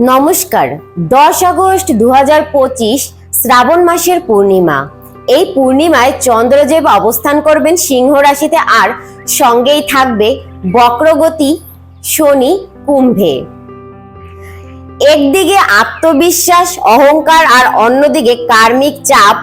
নমস্কার, দশ আগস্ট দু হাজার পঁচিশ শ্রাবণ মাসের পূর্ণিমা। এই পূর্ণিমায় চন্দ্রদেব অবস্থান করবেন সিংহ রাশিতে আর সঙ্গেই থাকবে বক্রগতি, শনি, কুম্ভে। একদিকে আত্মবিশ্বাস, অহংকার আর অন্যদিকে কার্মিক চাপ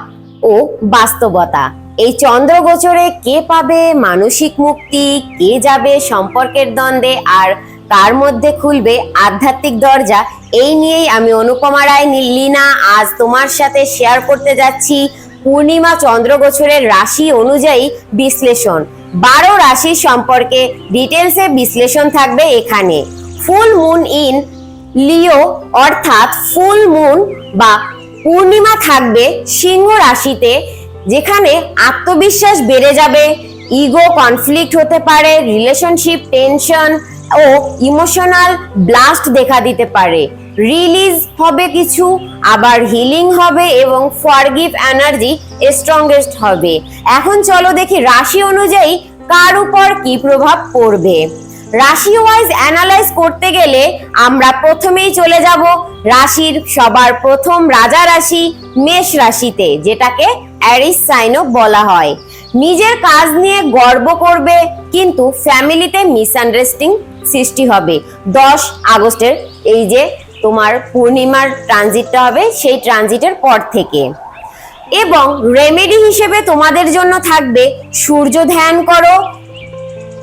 ও বাস্তবতা। এই চন্দ্র গোচরে কে পাবে? মানসিক মুক্তি, কে যাবে? সম্পর্কের দ্বন্দ্বে আর কার মধ্যে খুলবে আধ্যাত্মিক দরজা। এই নিয়েই আমি অনুপমা রায় লীনা আজ তোমার সাথে শেয়ার করতে যাচ্ছি পূর্ণিমা চন্দ্র গোচরের রাশি অনুযায়ী বিশ্লেষণ। বারো রাশির সম্পর্কে ডিটেলসে বিশ্লেষণ থাকবে এখানে। ফুল মুন ইন লিও অর্থাৎ ফুল মুন বা পূর্ণিমা থাকবে সিংহ রাশিতে, যেখানে আত্মবিশ্বাস বেড়ে যাবে। ইগো কনফ্লিক্ট হতে পারে রিলেশনশিপ টেনশন ও ইমোশনাল ব্লাস্ট দেখা দিতে পারে। রিলিজ হবে কিছু, আবার হিলিং হবে এবং ফরগিভ এনার্জি স্ট্রংগেস্ট হবে। এখন চলো দেখি রাশি অনুযায়ী কার উপর কি প্রভাব পড়বে। রাশি ওয়াইজ অ্যানালাইজ করতে গেলে আমরা প্রথমেই চলে যাব রাশির সবার প্রথম রাজা রাশি, মেষ রাশিতে, যেটাকে অ্যারিস সাইনও বলা হয়। নিজের কাজ নিয়ে গর্ব করবে, কিন্তু ফ্যামিলিতে মিসআন্ডারস্ট্যান্ডিং সৃষ্টি হবে। দশ আগস্টের এই যে তোমার পূর্ণিমার ট্রানজিটটা হবে, সেই ট্রানজিটের পর থেকে। এবং রেমেডি হিসেবে তোমাদের জন্য থাকবে, সূর্য ধ্যান করো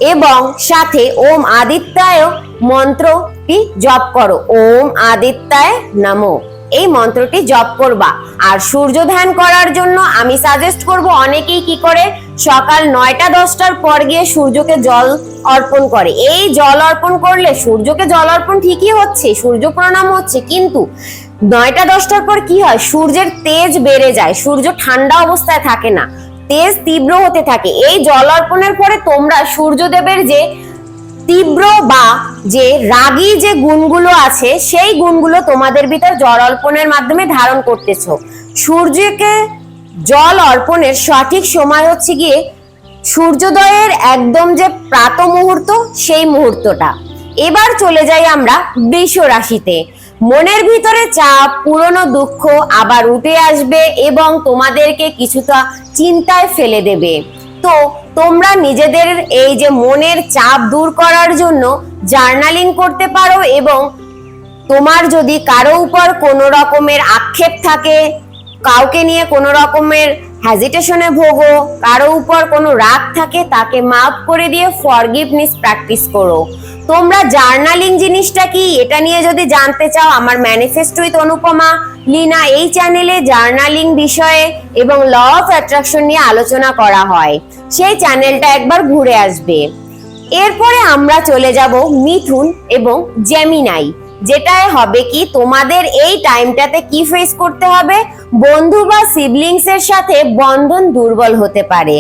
এবং সাথে ওম আদিত্যায় মন্ত্রটি জপ করো। ওম আদিত্যায় নমো। এই মন্ত্রটি জপ করবা। আর সূর্য ধ্যান করার জন্য আমি সাজেস্ট করব অনেকেই কি করে? সকাল নয়টা দশটার পর গিয়ে সূর্যকে জল অর্পণ করে। এই জল অর্পণ করলে সূর্যকে জল অর্পণ ঠিকই হচ্ছে, সূর্য প্রণাম হচ্ছে, কিন্তু নয়টা দশটার পর কি হয়? সূর্যের তেজ বেড়ে যায়, সূর্য ঠান্ডা অবস্থায় থাকে না, তেজ তীব্র হতে থাকে। এই জল অর্পণের পরে তোমরা সূর্যদেবের যে তীব্র বা যে রাগী যে গুণগুলো আছে, সেই গুণগুলো তোমাদের ভিতর জল অর্পণের মাধ্যমে ধারণ করতেছো। সূর্যকে জল অর্পণের সঠিক সময় হচ্ছে গিয়ে সূর্যোদয়ের একদম যে প্রাত মুহূর্ত, সেই মুহূর্তটা। এবার চলে যাই আমরা বৃষ রাশিতে। মনের ভিতরে চাপ, পুরনো দুঃখ আবার উঠে আসবে এবং তোমাদেরকে কিছুটা চিন্তায় ফেলে দেবে। তো তোমরা নিজেদের এই যে মনের চাপ দূর করার জন্য জার্নালিং করতে পারো এবং তোমার যদি কারও উপর কোনো রকমের আক্ষেপ থাকে, কাউকে নিয়ে কোনো রকমের হ্যাজিটেশনে ভোগো, কারও উপর কোনো রাগ থাকে, তাকে মাফ করে দিয়ে ফরগিভনেস প্র্যাকটিস করো। তোমরা জার্নালিং জিনিসটা কি? এটা নিয়ে যদি জানতে চাও, আমার ম্যানিফেস্টো উইথ অনুপমা লিনা, এই চ্যানেলে জার্নালিং বিষয়ে এবং ল অফ অ্যাট্রাকশন নিয়ে আলোচনা করা হয়। সেই চ্যানেলটা একবার ঘুরে আসবে। এরপরে আমরা চলে যাব মিথুন এবং জেমিনাই যেটায় হবে কি তোমাদের এই টাইমটাতে কি ফেস করতে হবে? বন্ধু বা সিবলিংস এর সাথে বন্ধন দুর্বল হতে পারে।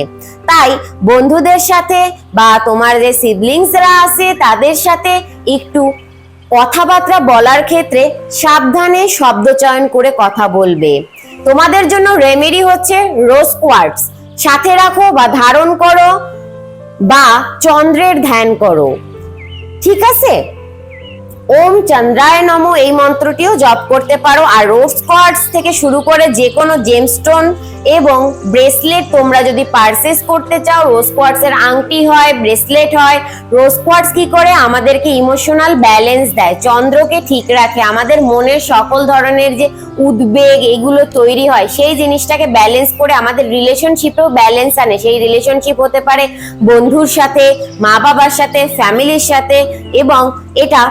তাই বন্ধুদের সাথে বা তোমার যে সিবলিংসরা আছে, তাদের সাথে একটু কথাবার্তা বলার ক্ষেত্রে সাবধানে শব্দ চয়ন করে কথা বলবে। তোমাদের জন্য রেমেডি হচ্ছে রোজ কোয়ার্টস সাথে রাখো বা ধারণ করো বা চন্দ্রের ধ্যান করো। ঠিক আছে? ওম চন্দ্রায় নম, এই মন্ত্রটিও জপ করতে পারো। আর রোজ কোয়ার্টস থেকে শুরু করে যে কোনো জেমস্টোন এবং ব্রেসলেট তোমরা যদি পারচেস করতে চাও রোজ কোয়ার্টস এর আংটি হয় ব্রেসলেট হয় রোজ কোয়ার্টস কি করে? আমাদেরকে ইমোশনাল ব্যালেন্স দেয়। চন্দ্রকে ঠিক রাখে। আমাদের মনের সকল ধরনের যে উদ্বেগ, এগুলো তৈরি হয়, সেই জিনিসটাকে ব্যালেন্স করে আমাদের রিলেশনশিপেও ব্যালেন্স আনে। সেই রিলেশনশিপ হতে পারে বন্ধুর সাথে মা বাবার সাথে ফ্যামিলির সাথে এবং এটা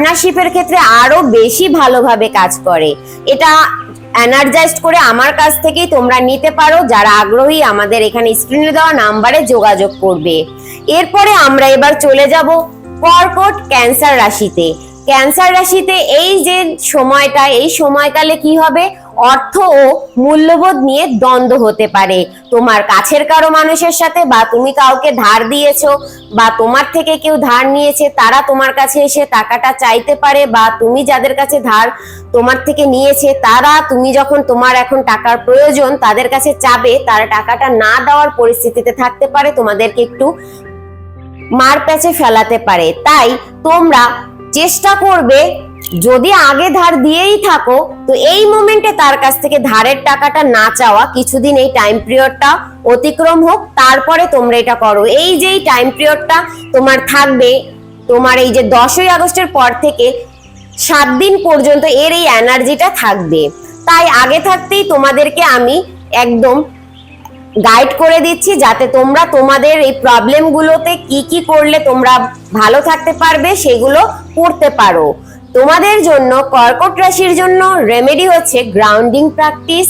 পার্টনারশিপের ক্ষেত্রে আরও বেশি ভালোভাবে কাজ করে। এটা এনার্জাইজড করে আমার কাছ থেকেই তোমরা নিতে পারো। যারা আগ্রহী, আমাদের এখানে স্ক্রিনে দেওয়া নাম্বারে যোগাযোগ করবে। এরপরে আমরা এবার চলে যাব কর্কট ক্যান্সার রাশিতে। ক্যান্সার রাশিতে এই যে সময়টা, এই সময়কালে কি হবে? অর্থ ও মূল্যবোধ নিয়ে দ্বন্দ্ব হতে পারে। তোমার কাছের কারও মানুষের সাথে বা তুমি কাউকে ধার দিয়েছ বা তোমার থেকে কেউ ধার নিয়েছে, তারা তোমার কাছে এসে টাকাটা চাইতে পারে বা তুমি যাদের কাছে ধার তোমার থেকে নিয়েছে, তারা তুমি যখন তোমার এখন টাকার প্রয়োজন তাদের কাছে চাবে, তারা টাকাটা না দেওয়ার পরিস্থিতিতে থাকতে পারে, তোমাদেরকে একটু মার প্যাচে ফেলাতে পারে। তাই তোমরা চেষ্টা করবে যদি আগে ধার দিয়েই থাকো, তো এই মোমেন্টে তার কাছ থেকে ধারের টাকাটা না চাওয়া, কিছুদিন এই টাইম পিরিয়ডটা অতিক্রম হোক, তারপরে তোমরা এটা করো। এই যে টাইম পিরিয়ডটা তোমার থাকবে, তোমার এই যে দশই আগস্টের পর থেকে সাত দিন পর্যন্ত এর এই এনার্জিটা থাকবে। তাই আগে থাকতেই তোমাদেরকে আমি একদম গাইড করে দিচ্ছি, যাতে তোমরা তোমাদের এই প্রবলেমগুলোতে কি কি করলে তোমরা ভালো থাকতে পারবে, সেগুলো করতে পারো। তোমাদের জন্য, কর্কট রাশির জন্য রেমেডি হচ্ছে গ্রাউন্ডিং প্র্যাকটিস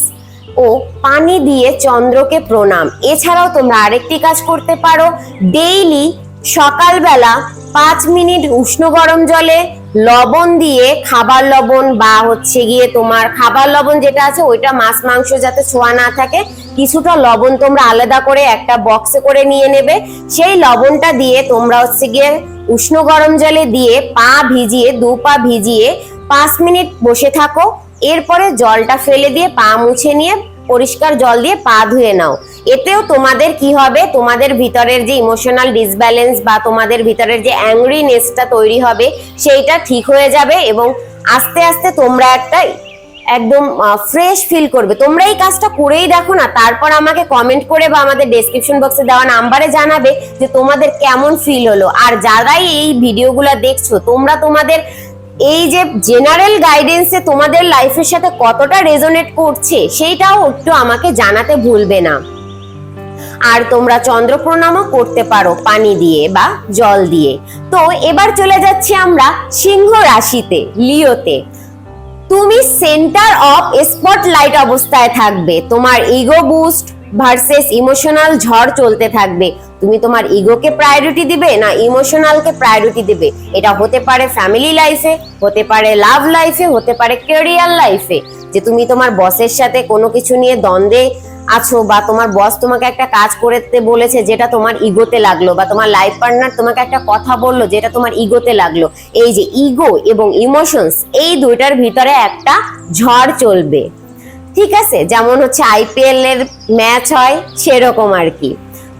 ও পানি দিয়ে চন্দ্রকে প্রণাম। এছাড়াও তোমরা আরেকটি কাজ করতে পারো। ডেইলি সকালবেলা পাঁচ মিনিট উষ্ণ গরম জলে লবণ দিয়ে খাবার লবণ বা হচ্ছে গিয়ে তোমার খাবার লবণ যেটা আছে ওইটা মাছ, মাংস যাতে ছোঁয়া না থাকে, কিছুটা লবণ তোমরা আলাদা করে একটা বক্সে করে নিয়ে নেবে। সেই লবণটা দিয়ে তোমরা হচ্ছে গিয়ে উষ্ণ গরম জলে দিয়ে পা ভিজিয়ে, দু পা ভিজিয়ে পাঁচ মিনিট বসে থাকো। এরপরে জলটা ফেলে দিয়ে পা মুছে নিয়ে পরিষ্কার জল দিয়ে পা ধুয়ে নাও। এতেও তোমাদের কি হবে? তোমাদের ভিতরের যে ইমোশনাল ডিসব্যালেন্স বা তোমাদের ভিতরের যে অ্যাংরিনেসটা তৈরি হবে, সেইটা ঠিক হয়ে যাবে এবং আস্তে আস্তে তোমরা একটা একদম ফ্রেশ ফিল করবে। তোমরা এই কাজটা করেই দেখো না, তারপর আমাকে কমেন্ট করে বা আমাদের ডেসক্রিপশন বক্সে দেওয়া নাম্বারে জানাবে যে তোমাদের কেমন ফিল হলো। আর যারাই এই ভিডিওগুলো দেখছ, তোমরা তোমাদের এই যে জেনারেল গাইডেন্সে তোমাদের লাইফের সাথে কতটা রেজোনেট করছে, সেইটাও একটু আমাকে জানাতে ভুলবে না। আর তোমরা চন্দ্র প্রণামও করতে পারো পানি দিয়ে বা জল দিয়ে। তো এবার চলে যাচ্ছি আমরা সিংহ রাশিতে, লিওতে। তুমি সেন্টার অফ স্পটলাইট অবস্থায় থাকবে। তোমার ইগো বুস্ট ভার্সেস ইমোশনাল ঝড় চলতে থাকবে। তুমি তোমার ইগোকে প্রায়োরিটি দিবে না ইমোশনালকে প্রায়োরিটি দিবে। এটা হতে পারে ফ্যামিলি লাইফে হতে পারে লাভ লাইফে হতে পারে ক্যারিয়ার লাইফে যে তুমি তোমার বসের সাথে কোনো কিছু নিয়ে দ্বন্দ্বে আছো বা তোমার বস তোমাকে একটা কাজ করতে বলেছে যেটা তোমার ইগোতে লাগল বা তোমার লাইফ পার্টনার তোমাকে একটা কথা বলল যেটা তোমার ইগোতে লাগল। এই যে ইগো এবং ইমোশনস এই দুইটার ভিতরে একটা ঝড় চলবে। ঠিক আছে? যেমন হচ্ছে আইপিএল এর ম্যাচ হয়, সেরকম আর কি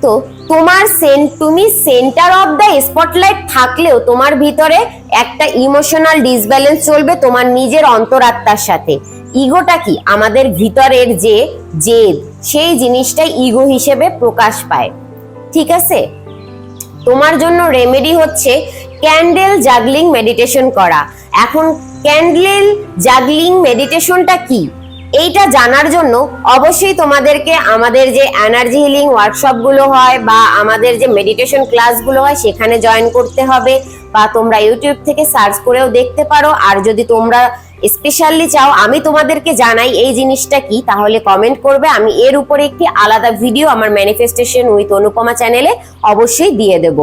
তো তোমার সেন তুমি সেন্টার অফ দ্য স্পটলাইট থাকলেও তোমার ভিতরে একটা ইমোশনাল ডিসব্যালেন্স চলবে তোমার নিজের অন্তরাত্মার সাথে। ইগোটা কি? আমাদের ভিতরের যে জেদ, সেই জিনিসটাই ইগো হিসেবে প্রকাশ পায়। ঠিক আছে? তোমার জন্য রেমেডি হচ্ছে ক্যান্ডেল জাগলিং মেডিটেশন করা। এখন ক্যান্ডেল জাগলিং মেডিটেশনটা কি? এইটা জানার জন্য অবশ্যই তোমাদেরকে আমাদের যে এনার্জি হিলিং ওয়ার্কশপগুলো হয় বা আমাদের যে মেডিটেশন ক্লাসগুলো হয় সেখানে জয়েন করতে হবে বা তোমরা ইউটিউব থেকে সার্চ করেও দেখতে পারো। আর যদি তোমরা স্পেশালি চাও, আমি তোমাদেরকে জানাই এই জিনিসটা কি, তাহলে কমেন্ট করবে। আমি এর উপরে একটি আলাদা ভিডিও আমার ম্যানিফেস্টেশন উইথ অনুপমা চ্যানেলে অবশ্যই দিয়ে দেব।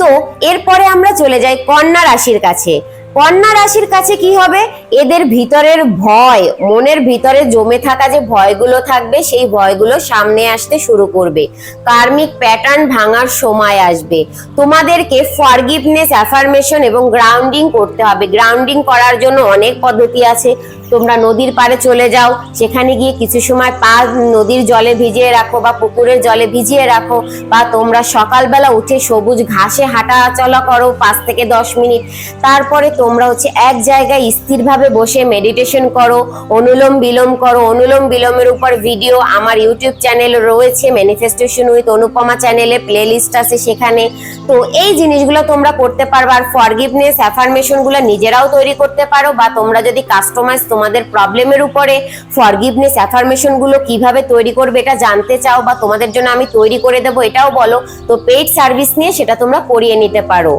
তো এরপরে আমরা চলে যাই কন্যা রাশির কাছে। কন্যা রাশির কাছে কি হবে? এদের ভিতরের ভয়, মনের ভিতরে জমে থাকা যে ভয়গুলো থাকবে, সেই ভয়গুলো সামনে আসতে শুরু করবে। কার্মিক প্যাটার্ন ভাঙার সময় আসবে। তোমাদেরকে ফরগিভনেস অ্যাফার্মেশন এবং গ্রাউন্ডিং করতে হবে। গ্রাউন্ডিং করার জন্য অনেক পদ্ধতি আছে। তোমরা নদীর পাড়ে চলে যাও। সেখানে গিয়ে কিছু সময় পা নদীর জলে ভিজিয়ে রাখো বা পুকুরের জলে ভিজিয়ে রাখো বা তোমরা সকালবেলা উঠে সবুজ ঘাসে হাঁটা চলা করো পাঁচ থেকে দশ মিনিট। তারপরে তোমরা হচ্ছে এক জায়গায় স্থিরভাবে বসে মেডিটেশন করো, অনুলোম বিলোম করো, অনুলোম বিলোমের উপর ভিডিও আমার ইউটিউব চ্যানেল রয়েছে ম্যানিফেস্টেশন উইথ অনুপমা চ্যানেলে প্লে লিস্ট আছে সেখানে। তো এই জিনিসগুলো তোমরা করতে পারবে আর ফরগিভনেস অ্যাফার্মেশনগুলো নিজেরাও তৈরি করতে পারো বা তোমরা যদি কাস্টমাইজ তোমাদের প্রবলেমের উপরে ফরগিভনেস অ্যাফার্মেশনগুলো কীভাবে তৈরি করবে এটা জানতে চাও বা তোমাদের জন্য আমি তৈরি করে দেবো এটাও বলো। তো পেইড সার্ভিস নিয়ে সেটা তোমরা করিয়ে নিতে পারো।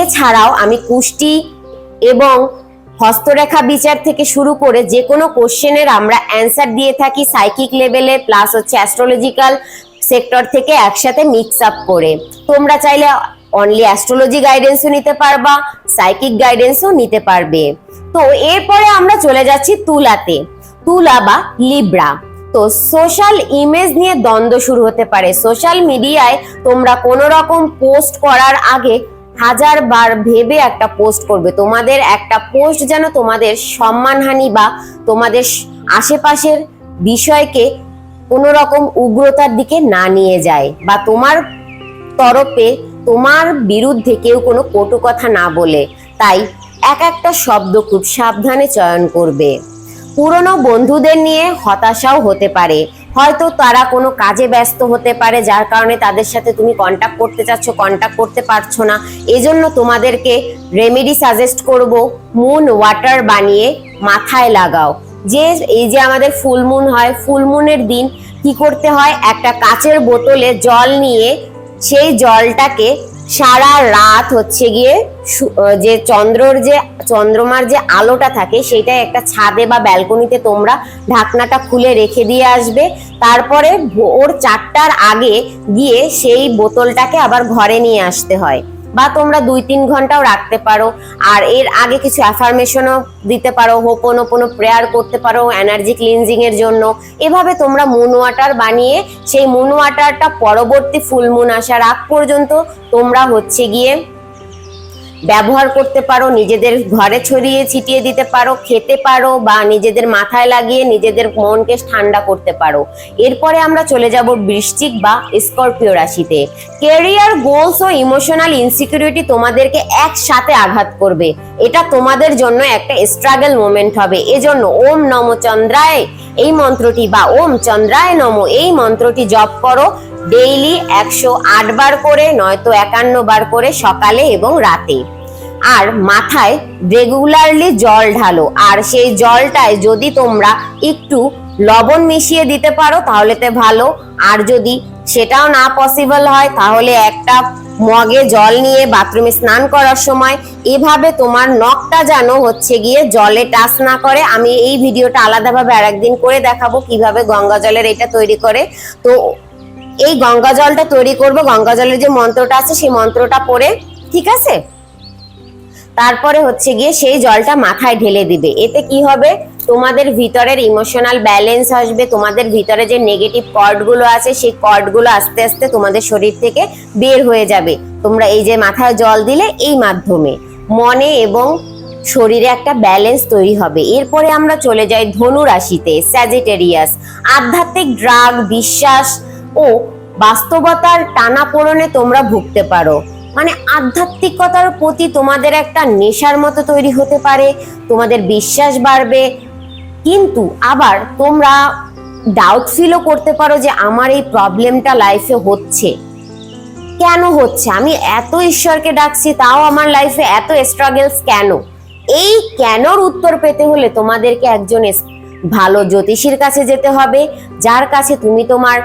এছাড়াও আমি কুষ্টি এবং হস্তরেখা বিচার থেকে শুরু করে যে কোনো কোশ্চেনের আমরা অ্যান্সার দিয়ে থাকি সাইকিক লেভেলে, প্লাস হচ্ছে অ্যাস্ট্রোলজিক্যাল সেক্টর থেকে একসাথে মিক্স আপ করে। তোমরা চাইলে অনলি অ্যাস্ট্রোলজি গাইডেন্সও নিতে পারবা সাইকিক গাইডেন্সও নিতে পারবে। তো এরপরে আমরা চলে যাচ্ছি তুলাতে। তুলা বা লিব্রা তো সোশ্যাল ইমেজ নিয়ে দ্বন্দ্ব শুরু হতে পারে। সোশ্যাল মিডিয়ায় তোমরা কোনো রকম পোস্ট করার আগে হাজার বার ভেবে একটা পোস্ট করবে। তোমাদের একটা পোস্ট যেন তোমাদের সম্মানহানি বা তোমাদের আশেপাশের বিষয়কে কোনো রকম উগ্রতার দিকে না নিয়ে যায় বা তোমার তরফে তোমার বিরুদ্ধে কেউ কোনো কটু কথা না বলে, তাই এক একটা শব্দ খুব সাবধানে চয়ন করবে। পুরনো বন্ধুদের নিয়ে হতাশাও হতে পারে হয়তো তারা কোনো কাজে ব্যস্ত হতে পারে, যার কারণে তাদের সাথে তুমি কন্ট্যাক্ট করতে চাচ্ছ কন্ট্যাক্ট করতে পারছ না। এজন্য তোমাদেরকে রেমেডি সাজেস্ট করব মুন ওয়াটার বানিয়ে মাথায় লাগাও। যে, এই যে আমাদের ফুল মুন হয় ফুল মুনের দিন কি করতে হয়? একটা কাচের বোতলে জল নিয়ে সেই জলটাকে সারা রাত হচ্ছে গিয়ে যে চন্দ্রর যে, চন্দ্রমার যে আলোটা থাকে সেটা একটা ছাদে বা ব্যালকনিতে তোমরা ঢাকনাটা খুলে রেখে দিয়ে আসবে। তারপরে ভোর চারটার আগে গিয়ে সেই বোতলটাকে আবার ঘরে নিয়ে আসতে হয়। বা তোমরা দুই তিন ঘন্টাও রাখতে পারো। আর এর আগে কিছু অ্যাফার্মেশনও দিতে পারো হোপন ওপনো প্রেয়ার করতে পারো এনার্জি ক্লিনজিংয়ের জন্য। এভাবে তোমরা মুন ওয়াটার বানিয়ে সেই মুন ওয়াটারটা পরবর্তী ফুল মুন আসার আগ পর্যন্ত তোমরা হচ্ছে গিয়ে ব্যবহার করতে পারো, নিজেদের ঘরে ছড়িয়ে ছিটিয়ে দিতে পারো, খেতে পারো বা নিজেদের মাথায় লাগিয়ে নিজেদের মনকে ঠান্ডা করতে পারো। এরপরে আমরা চলে যাব বৃশ্চিক বা স্করপিও রাশিতে। কেরিয়ার গোলস ও ইমোশনাল ইনসিকিউরিটি তোমাদেরকে একসাথে আঘাত করবে। এটা তোমাদের জন্য একটা স্ট্রাগল মোমেন্ট হবে। এজন্য ওম নম চন্দ্রায় এই মন্ত্রটি বা ওম চন্দ্রায় নম এই মন্ত্রটি জপ করো। ডেইলি একশো আট বার করে, নয়তো একান্ন বার করে সকালে এবং রাতে। আর মাথায় রেগুলারলি জল ঢালো। আর সেই জলটায় যদি তোমরা একটু লবণ মিশিয়ে দিতে পারো, তাহলে তো ভালো। আর যদি সেটাও না পসিবল হয়, তাহলে একটা মগে জল নিয়ে বাথরুমে স্নান করার সময় এভাবে তোমার নখটা যেন হচ্ছে গিয়ে জলে টাচ না করে। আমি এই ভিডিওটা আলাদাভাবে আরেকদিন করে দেখাবো কীভাবে গঙ্গা জলের এটা তৈরি করে। তো এই গঙ্গা জলটা তৈরি করব, গঙ্গা জলের যে মন্ত্রটা আছে সেই মন্ত্রটা পড়ে, ঠিক আছে? তারপরে হচ্ছে গিয়ে সেই জলটা মাথায় ঢেলে দিবে। এতে কি হবে? তোমাদের ভিতরের ইমোশনাল ব্যালেন্স আসবে, তোমাদের ভিতরে যে নেগেটিভ কর্ডগুলো আছে, সেই কর্ডগুলো আস্তে আস্তে তোমাদের শরীর থেকে বের হয়ে যাবে। তোমরা এই যে মাথায় জল দিলে, এই মাধ্যমে। মনে এবং শরীরে একটা ব্যালেন্স তৈরি হবে। এরপরে আমরা চলে যাই ধনু রাশিতে স্যাজিটেরিয়াস আধ্যাত্মিক ড্রাগ বিশ্বাস ও বাস্তবতার টানাপোড়নে তোমরা ভুগতে পারো। মানে আধ্যাত্মিকতার প্রতি তোমাদের একটা নেশার মতো তৈরি হতে পারে, তোমাদের বিশ্বাস বাড়বে। কিন্তু আবার তোমরা ডাউট ফিলও করতে পারো যে আমার এই প্রবলেমটা লাইফে হচ্ছে। কেন হচ্ছে? আমি এত ঈশ্বরকে ডাকছি, তাও আমার লাইফে এত স্ট্রাগলস কেন? এই কেনর উত্তর পেতে হলে তোমাদেরকে একজন ভালো জ্যোতিষীর কাছে যেতে হবে, যার কাছে তুমি তোমার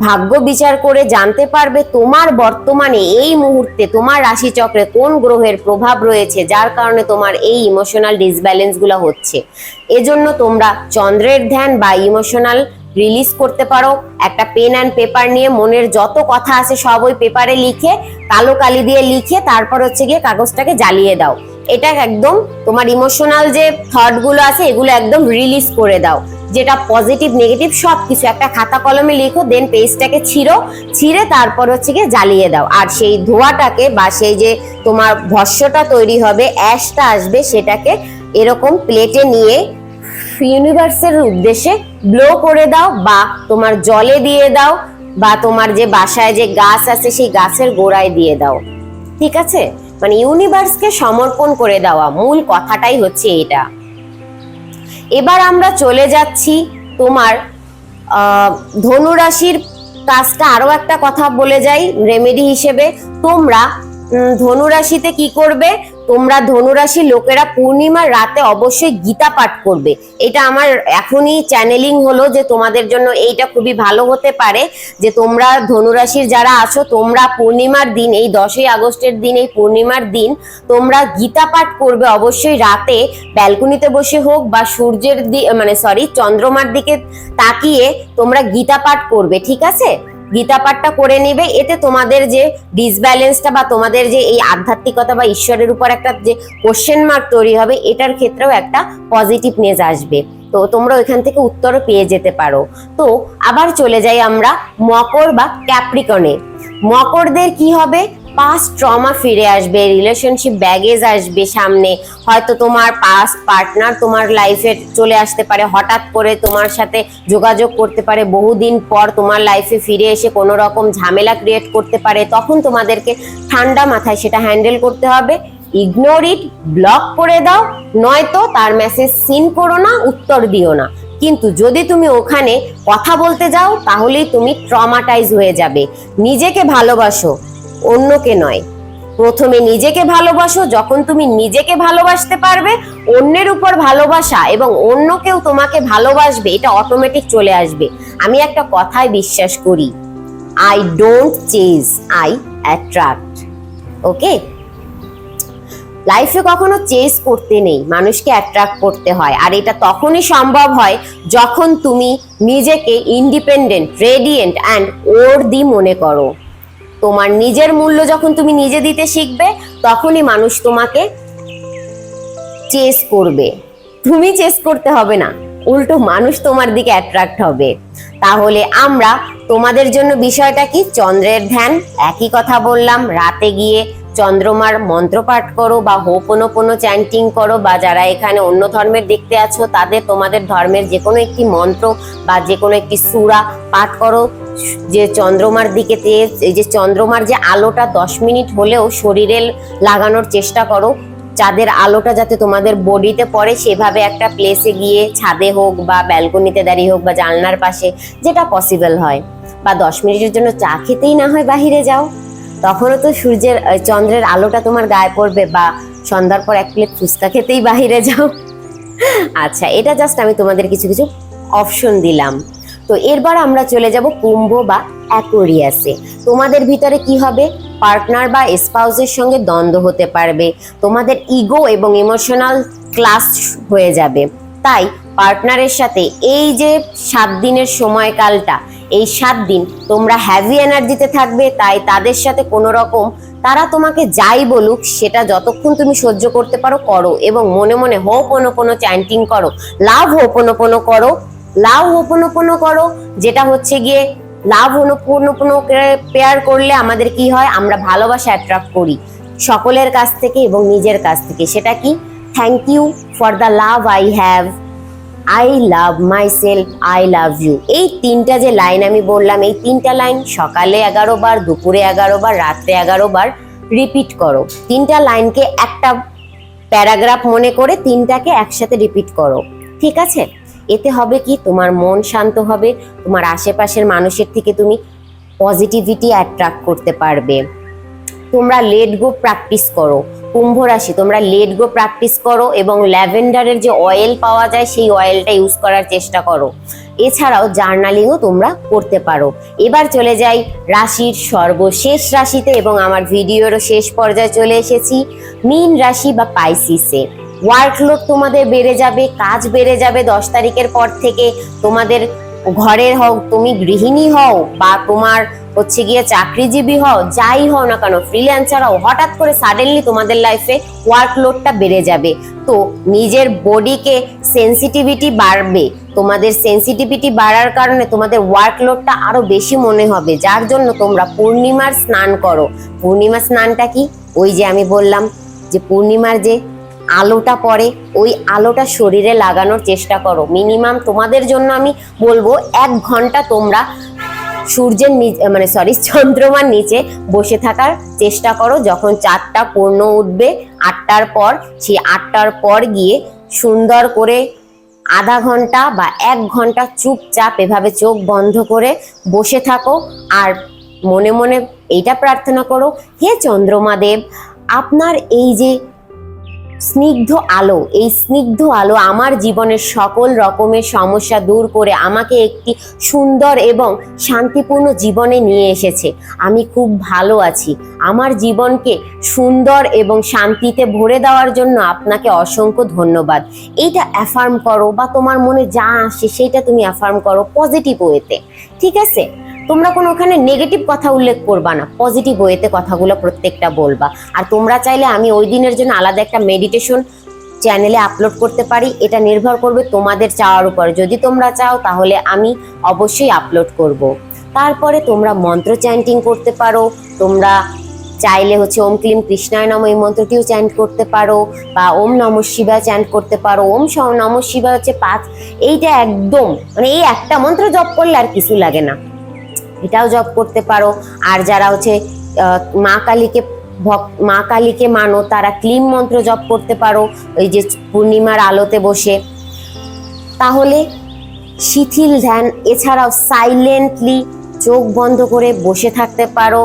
ভাগ্য বিচার করে জানতে পারবে তোমার বর্তমানে এই মুহূর্তে তোমার রাশিচক্রে কোন গ্রহের প্রভাব রয়েছে, যার কারণে তোমার এই ইমোশনাল ডিসব্যালেন্সগুলো হচ্ছে। এজন্য তোমরা চন্দ্রের ধ্যান বা ইমোশনাল রিলিজ করতে পারো। একটা পেন অ্যান্ড পেপার নিয়ে মনের যত কথা আছে সব ওই পেপারে লিখে, কালো কালি দিয়ে লিখে তারপর হচ্ছে গিয়ে কাগজটাকে জ্বালিয়ে দাও। এটা একদম তোমার ইমোশনাল যে থটগুলো আছে এগুলো একদম রিলিজ করে দাও। যেটা পজিটিভ নেগেটিভ সব কিছু একটা খাতা কলমে লিখো দেন পেজটাকে ছিঁড়ো, ছিঁড়ে তারপর হচ্ছে গিয়ে জ্বালিয়ে দাও। আর সেই ধোঁয়াটাকে বা সেই যে তোমার ভস্যটা তৈরি হবে, অ্যাশটা আসবে, সেটাকে এরকম প্লেটে নিয়ে ইউনিভার্সের উদ্দেশ্যে ব্লো করে দাও বা তোমার জলে দিয়ে দাও বা তোমার যে বাসায় যে গাছ আছে, সেই গাছের গোড়ায় দিয়ে দাও। ঠিক আছে? মানে ইউনিভার্সকে সমর্পণ করে দেওয়া। মূল কথাটাই হচ্ছে এটা। এবার আমরা চলে যাচ্ছি তোমার ধনুরাশির কাজটা আরও একটা কথা বলে যাই রেমেডি হিসেবে। তোমরা ধনুরাশিতে কি করবে? তোমরা ধনুরাশির লোকেরা পূর্ণিমার রাতে অবশ্যই গীতা পাঠ করবে। এটা আমার এখনই চ্যানেলিং হলো যে তোমাদের জন্য এইটা খুবই ভালো হতে পারে যে তোমরা ধনুরাশির যারা আছো, তোমরা পূর্ণিমার দিন, এই দশই আগস্টের দিন, এই পূর্ণিমার দিন তোমরা গীতা পাঠ করবে অবশ্যই রাতে। ব্যালকনিতে বসে হোক বা সূর্যের মানে সরি চন্দ্রমার দিকে তাকিয়ে তোমরা গীতা পাঠ করবে, ঠিক আছে? গীতা পাঠটা করে নেবে। এতে তোমাদের যে ডিসব্যালেন্সটা বা তোমাদের যে এই আধ্যাত্মিকতা বা ঈশ্বরের উপর একটা যে কোশ্চেন মার্ক তৈরি হবে, এটার ক্ষেত্রেও একটা পজিটিভনেস আসবে। তো তোমরা ওইখান থেকে উত্তরও পেয়ে যেতে পারো। তো আবার চলে যাই আমরা মকর বা ক্যাপ্রিকনে মকরদের কি হবে? পাস্ট ট্রমা ফিরে আসবে রিলেশনশিপ ব্যাগেজ আসবে সামনে। হয়তো তোমার পাস্ট পার্টনার তোমার লাইফে চলে আসতে পারে, হঠাৎ করে তোমার সাথে যোগাযোগ করতে পারে, বহুদিন পর তোমার লাইফে ফিরে এসে কোনো রকম ঝামেলা ক্রিয়েট করতে পারে, তখন তোমাদেরকে ঠান্ডা মাথায় সেটা হ্যান্ডেল করতে হবে। ইগনোর ইট ব্লক করে দাও, নয়তো তার মেসেজ সিন করো না, উত্তর দিও না। কিন্তু যদি তুমি ওখানে কথা বলতে যাও, তাহলেই তুমি ট্রমাটাইজ হয়ে যাবে। নিজেকে ভালোবাসো অন্যকে নয়। প্রথমে নিজেকে ভালোবাসো, যখন তুমি নিজেকে ভালোবাসতে পারবে, অন্যের উপর ভালোবাসা এবং অন্য কেউ তোমাকে ভালোবাসবে, এটা অটোমেটিক চলে আসবে। আমি একটা কথায় বিশ্বাস করি I don't chase I attract ওকে লাইফে কখনো চেজ করতে নেই, মানুষকে অ্যাট্রাক্ট করতে হয়, আর এটা তখনই সম্ভব হয় যখন তুমি নিজেকে ইন্ডিপেন্ডেন্ট রেডিয়েন্ট অ্যান্ড ওর দি মনে করো। তোমার নিজের মূল্য যখন তুমি নিজে দিতে শিখবে, তখনই মানুষ তোমাকে চেস করবে। তুমি চেস করতে হবে না, উল্টো মানুষ তোমার দিকে অ্যাট্রাক্ট হবে। তাহলে আমরা তোমাদের জন্য বিষয়টা কি? চন্দ্রের ধ্যান, একই কথা বললাম, রাতে গিয়ে চন্দ্রমার মন্ত্র পাঠ করো বা হোপনোপনো চ্যান্টিং করো বা যারা এখানে অন্য ধর্মের দেখতে আছো, তাদের তোমাদের ধর্মের যে কোনো একটি মন্ত্র বা যে কোনো একটি সুরা পাঠ করো। যে চন্দ্রমার দিকে এই যে চন্দ্রমার যে আলোটা দশ মিনিট হলেও শরীরে লাগানোর চেষ্টা করো। চাঁদের আলোটা যাতে তোমাদের বডিতে পড়ে, সেভাবে একটা প্লেসে গিয়ে ছাদে হোক বা ব্যালকনিতে দাঁড়িয়ে হোক বা জানলার পাশে, যেটা পসিবল হয়। বা দশ মিনিটের জন্য চা খেতেই না হয় বাহিরে যাও। তখনও তো সূর্যের চন্দ্রের আলোটা তোমার গায়ে পড়বে বা সন্ধ্যার পর এক প্লেট ফুচকা খেতেই বাহিরে যাও। আচ্ছা এটা জাস্ট আমি তোমাদের কিছু কিছু অপশন দিলাম। তো এরপর আমরা চলে যাব কুম্ভ বা অ্যাকোরিয়াসে তোমাদের ভিতরে কি হবে? পার্টনার বা স্পাউসের সঙ্গে দ্বন্দ্ব হতে পারবে। তোমাদের ইগো এবং ইমোশনাল ক্লাস হয়ে যাবে। তাই পার্টনারের সাথে এই যে সাত দিনের সময়কালটা এই সাত দিন তোমরা হ্যাভি এনার্জিতে থাকবে, তাই তাদের সাথে কোনো রকম তারা তোমাকে যাই বলুক, সেটা যতক্ষণ তুমি সহ্য করতে পারো, করো এবং মনে মনে হোপ কোনো কোনো চ্যান্টিং করো। লাভ হোপনোপনো করো, লাভ হোপনোপনো করো, যেটা হচ্ছে গিয়ে লাভ হোপনোপনো পেয়ার করলে আমাদের কি হয়? আমরা ভালোবাসা অ্যাট্রাক্ট করি সকলের কাছ থেকে এবং নিজের কাছ থেকে। সেটা কি? Thank you for the love I have I love myself I love you এই তিনটা যে লাইন আমি বললাম, এই তিনটা লাইন সকালে এগারো বার, দুপুরে এগারো বার, রাত্রে এগারো বার রিপিট করো। তিনটা লাইনকে একটা প্যারাগ্রাফ মনে করে তিনটাকে একসাথে রিপিট করো। ঠিক আছে? এতে হবে কি? তোমার মন শান্ত হবে, তোমার আশেপাশের মানুষের থেকে তুমি পজিটিভিটি অ্যাট্রাক্ট করতে পারবে। তোমরা লেট গো প্র্যাকটিস করো। কুম্ভ রাশি, তোমরা লেট গো প্র্যাকটিস করো এবং ল্যাভেন্ডারের যে অয়েল পাওয়া যায়, সেই অয়েলটা ইউজ করার চেষ্টা করো। এছাড়াও জার্নালিংও তোমরা করতে পারো। এবার চলে যাই রাশির সর্বশেষ রাশিতে এবং আমার ভিডিওরও শেষ পর্যায়ে চলে এসেছি। মিন রাশি বা পাইসিসে ওয়ার্কলোড তোমাদের বেড়ে যাবে, কাজ বেড়ে যাবে দশ তারিখের পর থেকে। তোমাদের ঘরের হোক তুমি গৃহিণী হও বা তোমার হচ্ছে গিয়ে চাকরিজীবী হও, যাই হও না কেন ফ্রিল্যান্সার হও, হঠাৎ করে সাডেনলি তোমাদের লাইফে ওয়ার্কলোডটা বেড়ে যাবে। তো নিজের বডিকে সেন্সিটিভিটি বাড়বে, তোমাদের সেন্সিটিভিটি বাড়ার কারণে তোমাদের ওয়ার্কলোডটা আরও বেশি মনে হবে। যার জন্য তোমরা পূর্ণিমার স্নান করো। পূর্ণিমা স্নানটা কি? ওই যে আমি বললাম যে পূর্ণিমার যে আলোটা পড়ে, ওই আলোটা শরীরে লাগানোর চেষ্টা করো। মিনিমাম তোমাদের জন্য আমি বলব, এক ঘণ্টা তোমরা সূর্যের মানে সরি চন্দ্রমার নিচে বসে থাকার চেষ্টা করো। যখন চারটা পূর্ণ উঠবে আটটার পর, সেই আটটার পর গিয়ে সুন্দর করে আধা ঘণ্টা বা এক ঘণ্টা চুপচাপ এভাবে চোখ বন্ধ করে বসে থাকো। আর মনে মনে এইটা প্রার্থনা করো, হে চন্দ্রমা দেব, আপনার এই যে স্নিগ্ধ আলো, এই স্নিগ্ধ আলো আমার জীবনের সকল রকমের সমস্যা দূর করে আমাকে একটি সুন্দর এবং শান্তিপূর্ণ জীবনে নিয়ে এসেছে। আমি খুব ভালো আছি। আমার জীবনকে সুন্দর এবং শান্তিতে ভরে দেওয়ার জন্য আপনাকে অসংখ্য ধন্যবাদ। এইটা অ্যাফার্ম করো বা তোমার মনে যা আসে সেইটা তুমি অ্যাফার্ম করো পজিটিভ ওয়েতে ঠিক আছে? তোমরা কোনো ওখানে নেগেটিভ কথা উল্লেখ করবা না পজিটিভ ওয়েতে কথাগুলো প্রত্যেকটা বলবা। আর তোমরা চাইলে আমি ওই দিনের জন্য আলাদা একটা মেডিটেশন চ্যানেলে আপলোড করতে পারি, এটা নির্ভর করবে তোমাদের চাওয়ার উপর। যদি তোমরা চাও, তাহলে আমি অবশ্যই আপলোড করব। তারপরে তোমরা মন্ত্র চ্যান্টিং করতে পারো, তোমরা চাইলে হচ্ছে ওম ক্লিম কৃষ্ণায় নম এই মন্ত্রটিও চ্যান্ট করতে পারো, বা ওম নম শিবায় চ্যান্ট করতে পারো, ওম নম শিবায় হচ্ছে পাঁচ এইটা একদম মানে এই একটা মন্ত্র জপ করলে আর কিছু লাগে না। এটাও জপ করতে পারো। আর যারা হচ্ছে মা কালীকে মা কালীকে মানো, তারা ক্লিম মন্ত্র জপ করতে পারো, ওই যে পূর্ণিমার আলোতে বসে। তাহলে শিথিল ধ্যান, এছাড়াও সাইলেন্টলি চোখ বন্ধ করে বসে থাকতে পারো,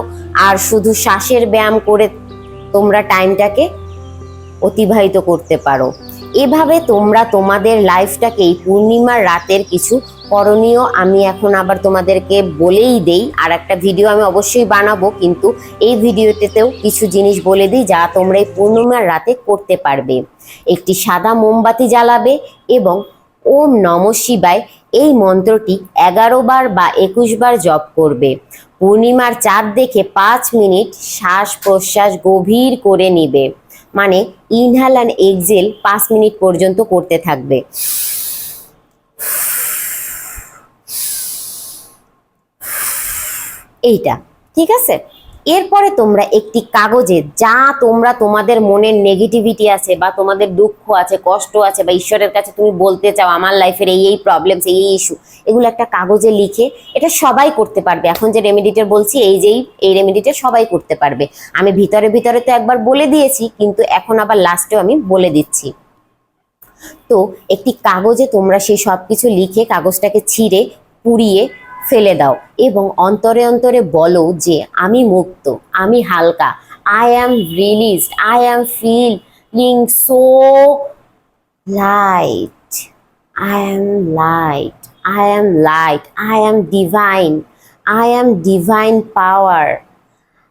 আর শুধু শ্বাসের ব্যায়াম করে তোমরা টাইমটাকে অতিবাহিত করতে পারো। এভাবে তোমরা তোমাদের লাইফটাকে এই পূর্ণিমার রাতের কিছু করণীয়, আমি এখন আবার তোমাদেরকে বলেই দেই, আর একটা ভিডিও আমি অবশ্যই বানাবো, কিন্তু এই ভিডিওতেও কিছু জিনিস বলে দিই, যা তোমরা এই পূর্ণিমার রাতে করতে পারবে। একটি সাদা মোমবাতি জ্বালাবে এবং ওম নম শিবায় এই মন্ত্রটি এগারো বার বা একুশ বার জপ করবে। পূর্ণিমার চাঁদ দেখে পাঁচ মিনিট শ্বাস প্রশ্বাস গভীর করে নিবে। মানে ইনহাল অ্যান্ড এক্সেল পাঁচ মিনিট পর্যন্ত করতে থাকবে। এইটা, ঠিক আছে? এরপরে তোমরা একটি কাগজে যা তোমরা তোমাদের মনের নেগেটিভিটি আছে বা তোমাদের দুঃখ আছে, কষ্ট আছে বা ঈশ্বরের কাছে তুমি বলতে চাও, আমার লাইফের এই এই প্রবলেমস এই এই ইস্যু এগুলো একটা কাগজে লিখে এটা সবাই করতে পারবে। এখন যে রেমেডিটা বলছি, এই যেই এই রেমেডিটা সবাই করতে পারবে। আমি ভিতরে ভিতরে তো একবার বলে দিয়েছি, কিন্তু এখন আবার লাস্টেও আমি বলে দিচ্ছি। তো একটি কাগজে তোমরা সেই সব কিছু লিখে কাগজটাকে ছিঁড়ে, পুড়িয়ে ফেলে দাও এবং অন্তরে অন্তরে বলো যে, আমি মুক্ত, আমি হালকা I am released I am feeling so light I am light I am light I am divine I am divine power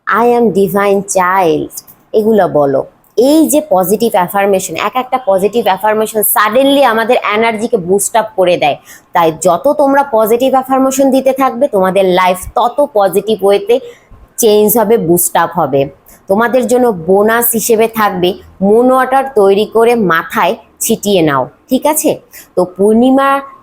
I am divine child এগুলো বলো। এই যে পজিটিভ অ্যাফার্মেশন এক একটা পজিটিভ অ্যাফার্মেশন সাডেনলি আমাদের এনার্জিকে বুস্ট আপ করে দেয়। তাই যত তোমরা পজিটিভ অ্যাফার্মেশন দিতে থাকবে, তোমাদের লাইফ তত পজিটিভ ওয়েতে চেঞ্জ হবে বুস্ট আপ হবে। তোমাদের জন্য বোনাস হিসেবে থাকবে মুন ওয়াটার তৈরি করে মাথায় ছিটিয়ে নাও, ঠিক আছে? তো পূর্ণিমাতে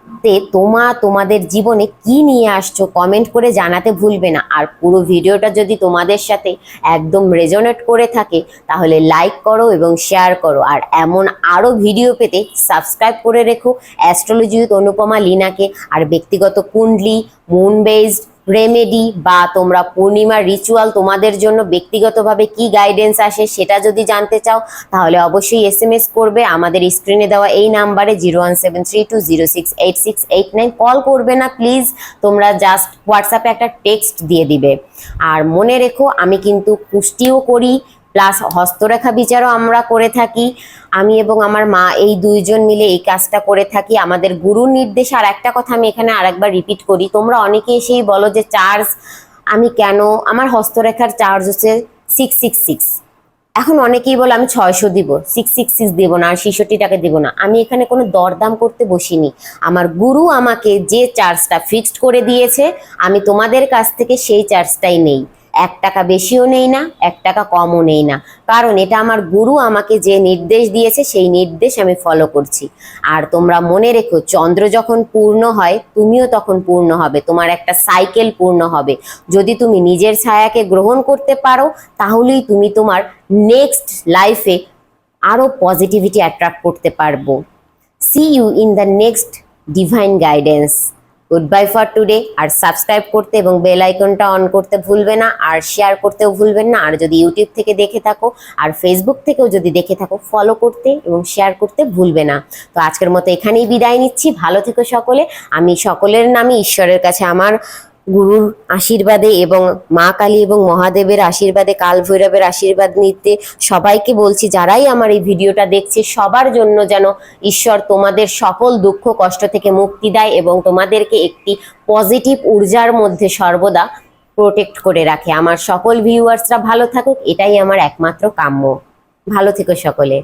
তোমা, তোমাদের জীবনে কি নিয়ে আসছো কমেন্ট করে জানাতে ভুলবে না। আর পুরো ভিডিওটা যদি তোমাদের সাথে একদম রেজোনেট করে থাকে, তাহলে লাইক করো এবং শেয়ার করো। আর এমন আরও ভিডিও পেতে সাবস্ক্রাইব করে রেখো। অ্যাস্ট্রোলজি উইথ অনুপমা লিনাকে আর ব্যক্তিগত কুণ্ডলি মুন বেসড রেমেডি বা তোমরা পূর্ণিমার রিচুয়াল তোমাদের জন্য ব্যক্তিগতভাবে কি গাইডেন্স আসে সেটা যদি জানতে চাও, তাহলে অবশ্যই এস এম এস করবে। আমাদের স্ক্রিনে দেওয়া এই নাম্বারে zero one seven three two zero six eight six eight nine call করবে না প্লিজ তোমরা জাস্ট হোয়াটসঅ্যাপে একটা টেক্সট দিয়ে দিবে। আর মনে রেখো, আমি কিন্তু কুষ্টিও করি প্লাস হস্তরেখা বিচারও আমরা করে থাকি। আমি এবং আমার মা এই দুইজন মিলে এই কাজটা করে থাকি। আমাদের গুরুর নির্দেশে, আর একটা কথা আমি এখানে আরেকবার রিপিট করি, তোমরা অনেকে এসেই বলো যে চার্জ আমি কেন? আমার হস্তরেখার চার্জ হচ্ছে সিক্স সিক্স সিক্স এখন অনেকেই বলে আমি ছয়শো দিব সিক্স সিক্স সিক্স দিব না, আর ছেষট্টি টাকা দিব না। আমি এখানে কোনো দরদাম করতে বসিনি। আমার গুরু আমাকে যে চার্জটা ফিক্সড করে দিয়েছে, আমি তোমাদের কাছ থেকে সেই চার্জটাই নেই। এক টাকা বেশিও নেই না, এক টাকা কমও নেই না। কারণ এটা আমার গুরু আমাকে যে নির্দেশ দিয়েছে, সেই নির্দেশ আমি ফলো করছি। আর তোমরা মনে রেখো, চন্দ্র যখন পূর্ণ হয়, তুমিও তখন পূর্ণ হবে। তোমার একটা সাইকেল পূর্ণ হবে। যদি তুমি নিজের ছায়াকে গ্রহণ করতে পারো, তাহলেই তুমি তোমার নেক্সট লাইফে আরও পজিটিভিটি অ্যাট্রাক্ট করতে পারব। See you in the next divine guidance goodbye for today R subscribe করতে এবং বেল আইকনটা অন করতে ভুলবে না আর শেয়ার করতেও ভুলবেন না। আর যদি ইউটিউব থেকে দেখে থাকো আর ফেসবুক থেকেও যদি দেখে থাকো ফলো করতে এবং শেয়ার করতে ভুলবে না। তো আজকের মতো এখানেই বিদায় নিচ্ছি। ভালো থেকো সকলে। আমি সকলের নামে ঈশ্বরের কাছে আমার গুরুর আশীর্বাদে এবং মা কালী এবং মহাদেবের আশীর্বাদে, কাল ভৈরবের আশীর্বাদ নিতে সবাইকে বলছি, যারাই আমার এই ভিডিওটা দেখছে, সবার জন্য যেন ঈশ্বর তোমাদের সকল দুঃখ, কষ্ট থেকে মুক্তি দেয় এবং তোমাদেরকে একটি পজিটিভ ঊর্জার মধ্যে সর্বদা প্রোটেক্ট করে রাখে। আমার সকল ভিউয়ার্সরা ভালো থাকুক, এটাই আমার একমাত্র কাম্য। ভালো থেকো সকলে।